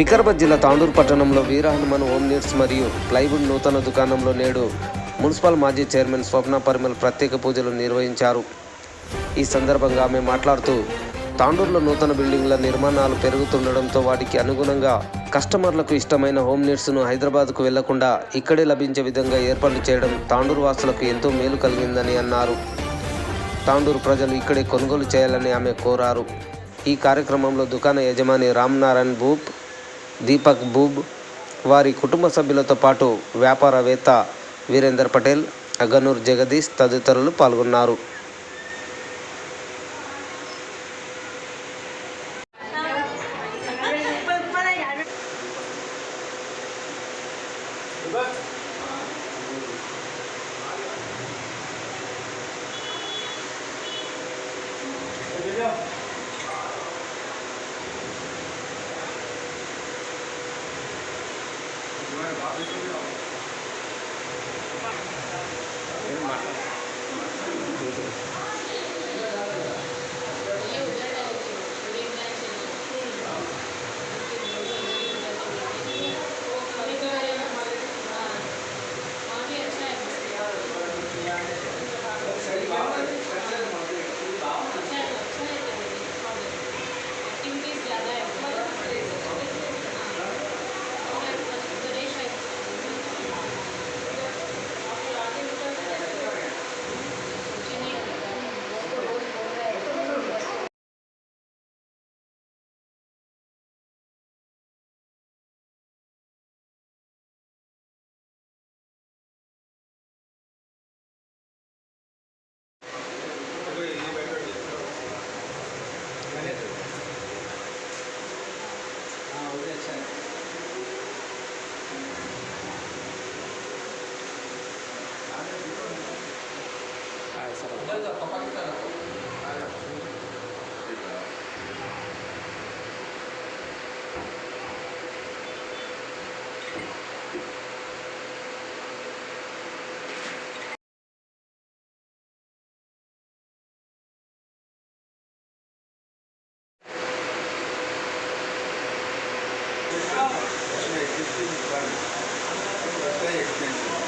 వికారాబాద్ జిల్లా తాండూరు పట్టణంలో Veera Hanuman home needs మరియు ప్లైవుడ్ నూతన దుకాణంలో నేడు మున్సిపల్ మాజీ చైర్మన్ స్వప్న పరిమల్ ప్రత్యేక పూజలు నిర్వహించారు. ఈ సందర్భంగా ఆమె మాట్లాడుతూ తాండూరులో నూతన బిల్డింగ్ల నిర్మాణాలు పెరుగుతుండడంతో వాటికి అనుగుణంగా కస్టమర్లకు ఇష్టమైన హోమ్ నీడ్స్ను హైదరాబాద్కు వెళ్ళకుండా ఇక్కడే లభించే విధంగా ఏర్పాట్లు చేయడం తాండూరు వాసులకు ఎంతో మేలు కలిగిందని అన్నారు. తాండూరు ప్రజలు ఇక్కడే కొనుగోలు చేయాలని ఆమె కోరారు. ఈ కార్యక్రమంలో దుకాణ యజమాని రామ్ నారాయణ్ భూప్ దీపక్ బూబ్ వారి కుటుంబ సభ్యులతో పాటు వ్యాపారవేత్త వీరేందర్ పటేల్ అగనూర్ జగదీష్ తదితరులు పాల్గొన్నారు. Jaza kwa Pakistan. Thank you.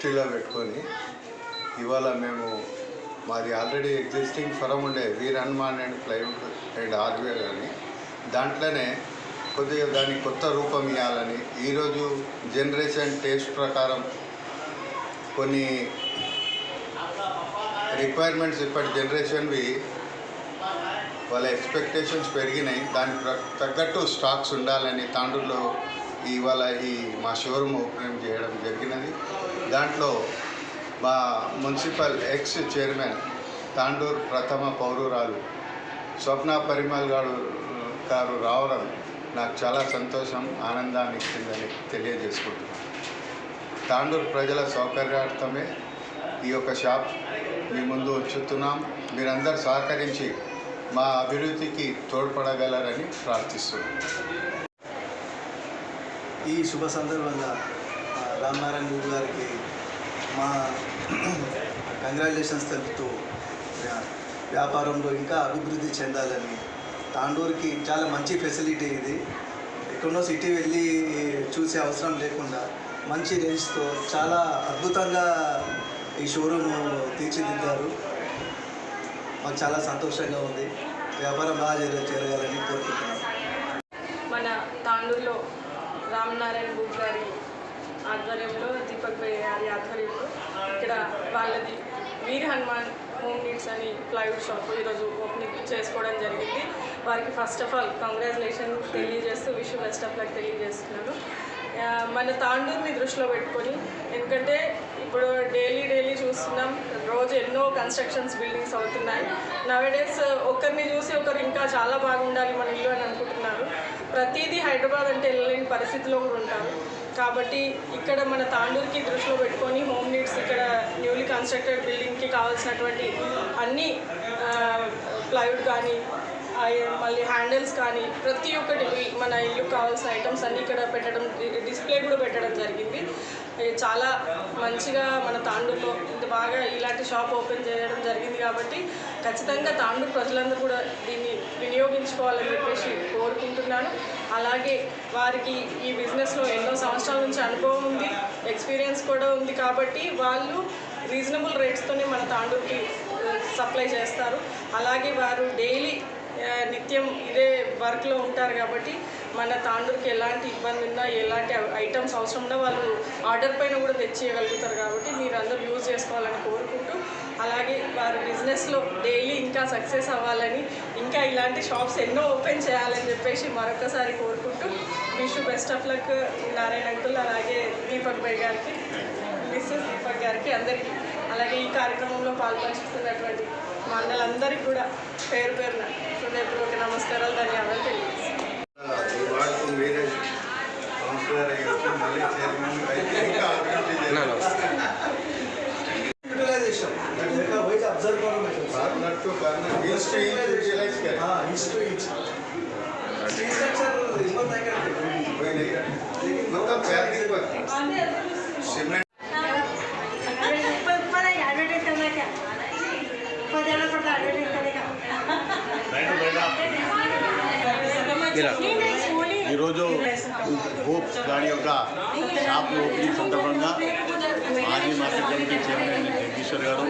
హిస్టరీలో పెట్టుకొని ఇవాళ మేము మాది ఆల్రెడీ ఎగ్జిస్టింగ్ ఫరం ఉండే Veer Hanuman and plywood and hardware అని. దాంట్లోనే కొద్దిగా దానికి కొత్త రూపం ఇవ్వాలని ఈరోజు జనరేషన్ టేస్ట్ ప్రకారం కొన్ని రిక్వైర్మెంట్స్ ఇప్పటి జనరేషన్వి వాళ్ళ ఎక్స్పెక్టేషన్స్ పెరిగినాయి. దానికి తగ్గట్టు స్టాక్స్ ఉండాలని తాండూరులో ఇవాళ ఈ మా షోరూమ్ ఓపెన్ చేయడం జరిగినది. దాంట్లో మా మున్సిపల్ ఎక్స్ చైర్మన్ తాండూరు ప్రథమ పౌరురాలు స్వప్న పరిమల్ గారు గారు రావడం నాకు చాలా సంతోషం ఆనందాన్ని ఇచ్చిందని తెలియజేసుకుంటున్నాను. తాండూరు ప్రజల సౌకర్యార్థమే ఈ యొక్క షాప్ మీ ముందు ఉంచుతున్నాం. మీరందరూ సహకరించి మా అభివృద్ధికి తోడ్పడగలరని ప్రార్థిస్తున్నాం ఈ శుభ సందర్భంగా రామనారాయణ గురు గారికి మా కంగ్రాచులేషన్స్ తెలుపుతూ వ్యాపారంలో ఇంకా అభివృద్ధి చెందాలని తాండూరుకి చాలా మంచి ఫెసిలిటీ ఇది. ఎక్కడో సిటీ వెళ్ళి చూసే అవసరం లేకుండా మంచి రేంజ్తో చాలా అద్భుతంగా ఈ షోరూమ్ తీర్చిదిద్దారు. మాకు చాలా సంతోషంగా ఉంది. వ్యాపారం బాగా జరగ జరగాలని కోరుకుంటున్నాను మన తాండూరులో రామనారాయణ గురు గారి ఆధ్వర్యంలో దీపక్ గారి ఆధ్వర్యంలో ఇక్కడ వాళ్ళది వీర్ హనుమాన్ హోమ్ నీడ్స్ అని ప్లైవుడ్ షాప్ ఈరోజు ఓపెనింగ్ చేసుకోవడం జరిగింది. వారికి ఫస్ట్ ఆఫ్ ఆల్ కంగ్రాచులేషన్ తెలియజేస్తూ విష్ బెస్ట్ ఆఫ్ లక్ తెలియజేస్తున్నాను. మన తాండూరుని దృష్టిలో పెట్టుకొని ఎందుకంటే ఇప్పుడు డైలీ డైలీ చూస్తున్నాం రోజు ఎన్నో కన్స్ట్రక్షన్స్ బిల్డింగ్స్ అవుతున్నాయి. నవేడేస్ ఒకరిని చూసి ఒకరు ఇంకా చాలా బాగుండాలి మన ఇల్లు అని అనుకుంటున్నారు. ప్రతిదీ హైదరాబాద్ అంటే వెళ్ళలేని పరిస్థితిలో కూడా ఉంటారు. కాబట్టి ఇక్కడ మన తాండూరుకి దృష్టిలో పెట్టుకొని హోమ్ నీడ్స్ ఇక్కడ న్యూలీ కన్స్ట్రక్టెడ్ బిల్డింగ్కి కావాల్సినటువంటి అన్ని ప్లైవుడ్ కానీ ఆ- మళ్ళీ హ్యాండిల్స్ కానీ ప్రతి ఒక్కటి మన ఇల్లు కావాల్సిన ఐటమ్స్ అన్నీ ఇక్కడ పెట్టడం డిస్ప్లే కూడా పెట్టడం జరిగింది. చాలా మంచిగా మన తాండూరులో ఇంత బాగా ఇలాంటి షాప్ ఓపెన్ చేయడం జరిగింది కాబట్టి ఖచ్చితంగా తాండూరు ప్రజలందరూ కూడా దీన్ని వినియోగించుకోవాలని చెప్పేసి కోరుకుంటున్నాను. అలాగే వారికి ఈ బిజినెస్లో ఎన్నో సంవత్సరాల నుంచి అనుభవం ఉంది ఎక్స్పీరియన్స్ కూడా ఉంది కాబట్టి వాళ్ళు రీజనబుల్ రేట్స్తోనే మన తాండూరుకి సప్లై చేస్తారు. అలాగే వారు డైలీ నిత్యం ఇదే వర్క్లో ఉంటారు కాబట్టి మన తాండూరుకి ఎలాంటి ఇబ్బంది ఉన్నా ఎలాంటి ఐటమ్స్ అవసరం ఉన్నా వాళ్ళు ఆర్డర్ పైన కూడా తెచ్చేయగలుగుతారు కాబట్టి మీరు అందరూ యూజ్ చేసుకోవాలని కోరుకుంటూ అలాగే వారి బిజినెస్లో డైలీ ఇంకా సక్సెస్ అవ్వాలని ఇంకా ఇలాంటి షాప్స్ ఎన్నో ఓపెన్ చేయాలని చెప్పేసి మరొకసారి కోరుకుంటూ wish best of luck Narayana uncle అలాగే దీపక్ భాయ్ గారికి మిస్సెస్ దీపక్ గారికి అందరికీ అలాగే ఈ కార్యక్రమంలో పాల్పంచుతున్నటువంటి మా అన్నలందరికీ కూడా పేరు పేరున హృదయపూర్వక నమస్కారాలు ధన్యవాదాలు తెలియజేస్తాను ఈ ఇలా ఈరోజు హోప్ దాని యొక్క షాప్ ఓపెనింగ్ సందర్భంగా మాజీ మార్కెట్ కమిటీ చైర్మన్ జగదీశ్వర్ గారు